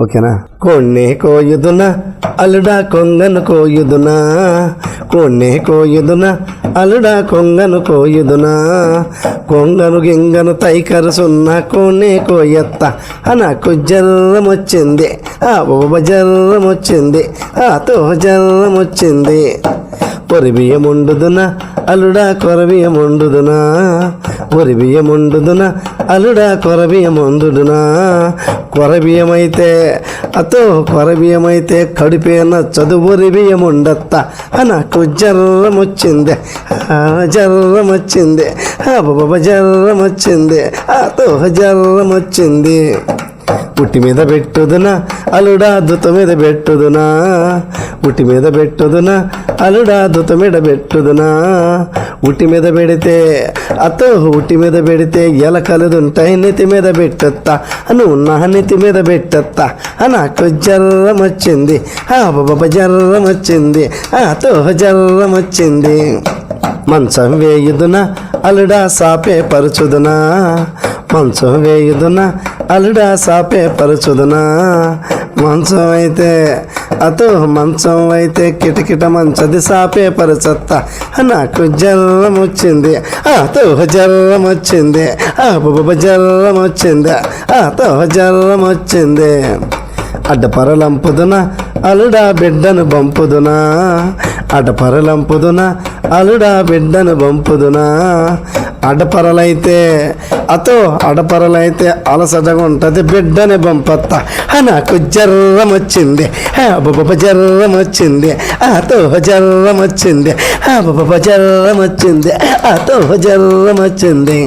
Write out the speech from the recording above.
ఓకేనా? కొన్నే కోయుదున అలుడా కొంగను కోయుదునా. కొన్నే కోయుదున అలుడా కొంగను కోయుదునా. కొంగను గింగను తైకరసున్న కొన్నే కోయత్త. నాకు జల్లం వచ్చింది ఆ బాబా జల్లం వచ్చింది ఆ తో జల్లం వచ్చింది పొరిబియముండుదున అలుడా కొరబియముండుదునా పొరిబియముండుదున అలుడా కొరబియముందుడునా కొరబియమైతే అతో కొరబియమైతే కడిపేన చదువురి బియ్యముండత్త నాకు జర్రం వచ్చింది జర్రం వచ్చింది ఆ బాబా జర్రం వచ్చింది అతో జర్రం వచ్చింది పుట్టి మీద పెట్టుదునా అలుడా దుత మీద పెట్టుదునా. ఉట్టి మీద పెట్టుదునా అలుడా దుత మీద పెట్టుదునా. ఉట్టి మీద పెడితే అతో ఉట్టి మీద పెడితే ఎలకలుదుంటాయి నెత్తి మీద పెట్టొత్తా. నువ్వు నా నెత్తి మీద పెట్టొత్తా. ఆ నాకు జర్రం వచ్చింది ఆ బాబా జర్రం వచ్చింది అతో జర్రం వచ్చింది. మంచం వేయుదునా అలుడా సాపే పరుచుదునా? మంచం వేయుదునా? అలుడా సాపే పరుచుదునా? మంచం అయితే అతో మంచం అయితే కిటకిట మంచది సాపే పరచత్త. నాకు జల్లం వచ్చింది ఆతో జల్లం వచ్చింది ఆ బుబ జల్లం వచ్చింది ఆతో జల్లం వచ్చింది అడ్డపరలంపుదున? అలుడా బిడ్డను పంపుదునా? అటపరలంపుదునా? అలుడా బిడ్డను పంపుదునా? అడపరలైతే అతో అడపరలైతే అలసటగా ఉంటుంది బిడ్డని పంపత్త. నాకు జర్రం వచ్చింది బొబ్బ జర్రం వచ్చింది అతో జర్రం వచ్చింది ఆ జర్రం వచ్చింది అతో జర్రం వచ్చింది